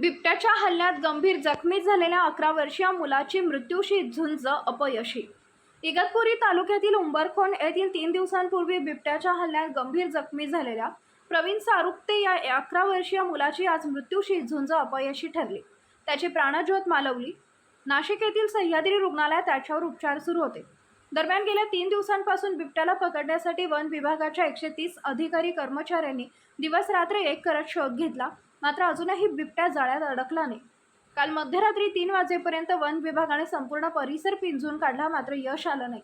बिबट्याच्या हल्ल्यात गंभीर जखमी झालेल्या अकरा वर्षीय मुलाची मृत्यूशी झुंज अपयशी. इगतपुरी तालुक्यातील उंबरखोंड येथील तीन दिवसांपूर्वी बिबट्याच्या हल्ल्यात गंभीर जखमी झालेल्या प्रवीण सारुक्ते या अकरा वर्षीय मुलाची आज मृत्यूशी झुंज अपयशी ठरली. त्याची प्राणज्योत मालवली. नाशिक येथील सह्याद्री रुग्णालयात त्याच्यावर उपचार सुरू होते. दरम्यान गेल्या तीन दिवसांपासून बिबट्याला पकडण्यासाठी वन विभागाच्या एकशे तीस अधिकारी कर्मचाऱ्यांनी दिवस रात्र एक करत शोध घेतला. मात्र अजूनही बिबट्या जाळ्यात अडकला नाही. काल मध्यरात्री तीन वाजेपर्यंत वन विभागाने संपूर्ण परिसर पिंजून काढला मात्र यश आलं नाही.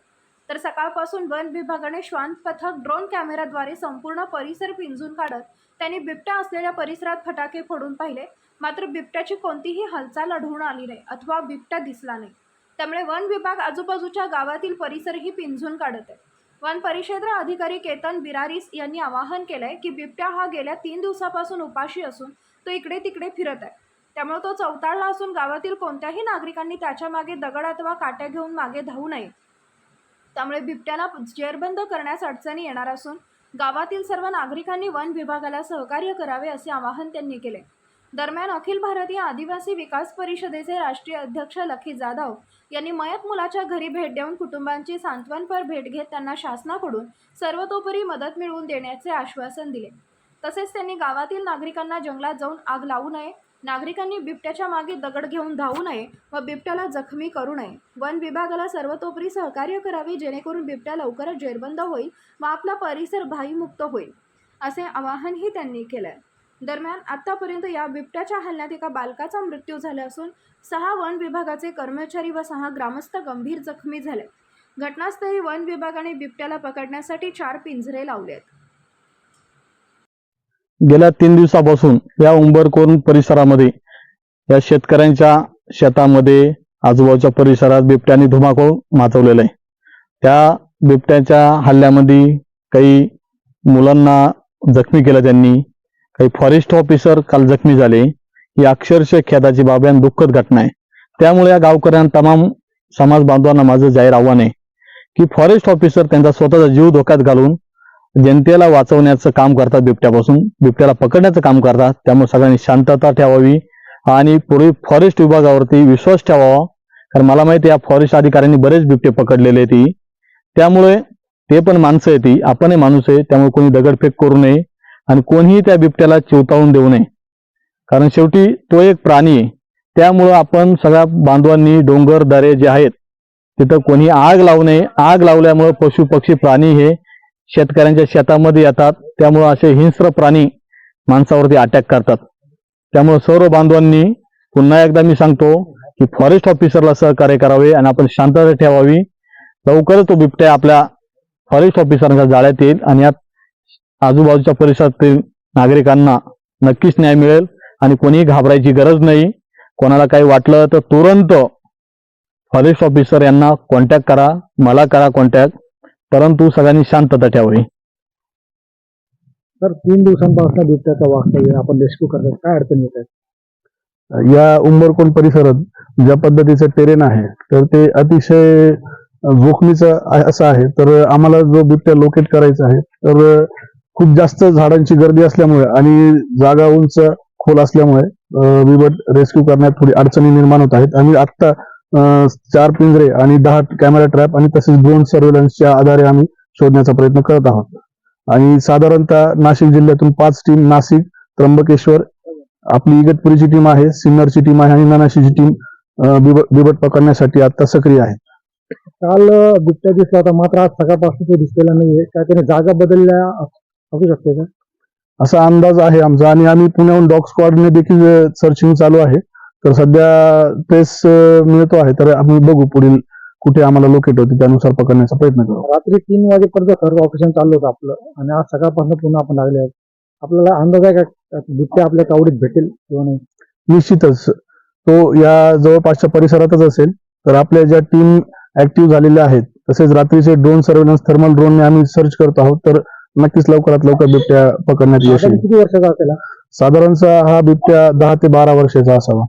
तर सकाळपासून वन विभागाने श्वान पथक ड्रोन कॅमेराद्वारे संपूर्ण परिसर पिंजून काढत त्यांनी बिबट्या असलेल्या परिसरात फटाके फोडून पाहिले. मात्र बिबट्याची कोणतीही हालचाल आढळून आली नाही अथवा बिबट्या दिसला नाही. त्यामुळे वन विभाग आजूबाजूच्या गावातील परिसरही पिंजून काढत आहे. वन परिक्षेत्र अधिकारी केतन बिरारीस यांनी आवाहन केलंय की बिबट्या हा गेल्या तीन दिवसापासून उपाशी असून तो इकडे तिकडे फिरत आहे. त्यामुळे तो चौताळला असून गावातील कोणत्याही नागरिकांनी त्याच्यामागे दगड अथवा काट्या घेऊन मागे धावू नये. त्यामुळे बिबट्याला जेरबंद करण्यास अडचणी येणार असून गावातील सर्व नागरिकांनी वन विभागाला सहकार्य करावे असे आवाहन त्यांनी केले. दरम्यान अखिल भारतीय आदिवासी विकास परिषदेचे राष्ट्रीय अध्यक्ष लखी जाधव यांनी मयत मुलाच्या घरी भेट देऊन कुटुंबांची सांत्वनपर भेट घेत त्यांना शासनाकडून सर्वतोपरी मदत मिळवून देण्याचे आश्वासन दिले. तसेच त्यांनी गावातील नागरिकांना जंगलात जाऊन आग लावू नये नागरिकांनी बिबट्याच्या मागे दगड घेऊन धावू नये व बिबट्याला जखमी करू नये. वन विभागाला सर्वतोपरी सहकार्य करावे जेणेकरून बिबट्या लवकरच जेरबंद होईल व आपला परिसर भाईमुक्त होईल असे आवाहनही त्यांनी केलं दरम्यान आतापर्यंत या बिबट्याच्या हल्ल्यात एका बालकाचा मृत्यू झाला असून सहा वन विभागाचे कर्मचारी व सहा ग्रामस्थ गंभीर जखमी झाले. घटनास्थळी वन विभागाने बिबट्याला पकडण्यासाठी चार पिंजरे लावले आहेत. गेल्या तीन दिवसापासून या उंबरकोण परिसरामध्ये या शेतकऱ्यांच्या शेतामध्ये आजूबाजूच्या परिसरात बिबट्याने धुमाकूळ माजवलेला आहे. त्या बिबट्याच्या हल्ल्यामध्ये काही मुलांना जखमी केलं त्यांनी. काही फॉरेस्ट ऑफिसर काल जखमी झाले. ही अक्षरशः खेदाची बाब आहे आणि दुःखद घटना आहे. त्यामुळे या गावकऱ्यांना तमाम समाज बांधवांना माझं जाहीर आव्हान आहे की फॉरेस्ट ऑफिसर त्यांचा स्वतःचा जीव धोक्यात घालून जनतेला वाचवण्याचं काम करतात बिबट्यापासून. बिबट्याला पकडण्याचं काम करतात. त्यामुळे सगळ्यांनी शांतता ठेवावी आणि पूर्वी फॉरेस्ट विभागावरती विश्वास ठेवावा. कारण मला माहिती या फॉरेस्ट अधिकाऱ्यांनी बरेच बिबटे पकडलेले आहेत. ती त्यामुळे ते पण माणसं आहे ती आपणही माणूस आहे. त्यामुळे कोणी दगडफेक करू नये. आणि कोणीही त्या बिबट्याला चिवतावून देऊ नये. कारण शेवटी तो एक प्राणी आहे. त्यामुळं आपण सगळ्या बांधवांनी डोंगर दरे जे आहेत तिथं कोणी आग लावू नये. आग लावल्यामुळं पशु पक्षी प्राणी हे शेतकऱ्यांच्या शेतामध्ये येतात. त्यामुळं असे हिंस्र प्राणी माणसावरती अटॅक करतात. त्यामुळे सर्व बांधवांनी पुन्हा एकदा मी सांगतो की फॉरेस्ट ऑफिसरला सहकार्य करावे आणि आपण शांतता ठेवावी. लवकरच तो बिबट्या आपल्या फॉरेस्ट ऑफिसरांच्या जाळ्यात येईल आणि यात आजूबाजूच्या परिसरातील नागरिकांना नक्कीच न्याय मिळेल आणि कोणीही घाबरायची गरज नाही. कोणाला काही वाटलं तर तुरंत फॉरेस्ट ऑफिसर यांना कॉन्टॅक्ट करा मला करा कॉन्टॅक्ट परंतु सगळ्यांनी शांतता ठेवावी. तर तीन दिवसांपासून बिबट्याचा वास्तव्य आपण रेस्क्यू करतात. काय अडचण येत आहे? या उंबरकोण परिसरात ज्या पद्धतीचं टेरेन आहे तर ते अतिशय जोखमीचं आहे- असं आहे. तर आम्हाला जो बिबट्या लोकेट करायचा आहे तर खूप जास्त झाडांची गर्दी असल्यामुळे आणि जागा उंच खोल असल्यामुळे बिबट रेस्क्यू करण्यात थोडी अडचणी निर्माण होत आहेत. आम्ही आत्ता चार पिंजरे आणि दहा कॅमेरा ट्रॅप आणि तसेच ड्रोन सर्व्हेलन्सच्या आधारे आम्ही शोधण्याचा प्रयत्न करत आहोत. आणि साधारणतः नाशिक जिल्ह्यातून पाच टीम नाशिक त्र्यंबकेश्वर आपली इगतपुरीची टीम आहे सिन्नरची टीम आहे आणि नानाशीची टीम बिबट पकडण्यासाठी आता सक्रिय आहे. काल गुप्त्या दिसला होता मात्र आज सकाळपासून तो दिसलेला नाहीये. काय त्याने जागा बदलल्या असू शकते का? असा अंदाज आहे आमचा आणि आम्ही पुण्याहून डॉग स्क्वॉडने देखील सर्चिंग चालू आहे. तर सध्या पेस मिळतो आहे. तर आम्ही बघू पुढील कुठे आम्हाला लोकेट होते त्यानुसार पकडण्याचा प्रयत्न करू. रात्री तीन वाजेपर्यंत सर्व ऑपरेशन चाललं होतं आपलं. आणि आज सकाळपासून पुन्हा आपण लागले आहोत. आपल्याला अंदाज आहे का बिबट्या आपल्या कावडीत भेटेल किंवा नाही? निश्चितच. तो या जवळपासच्या परिसरातच असेल. तर आपल्या ज्या टीम ऍक्टिव्ह झालेल्या आहेत तसेच रात्रीचे ड्रोन सर्व्हेलन्स थर्मल ड्रोनने आम्ही सर्च करत आहोत. तर नक्कीच लवकरात लवकर बिबट्या पकडण्यात यश साधारण येईल किती वर्षाचा असेल? साधारणतः हा बिबट्या दहा ते बारा वर्षाचा असावा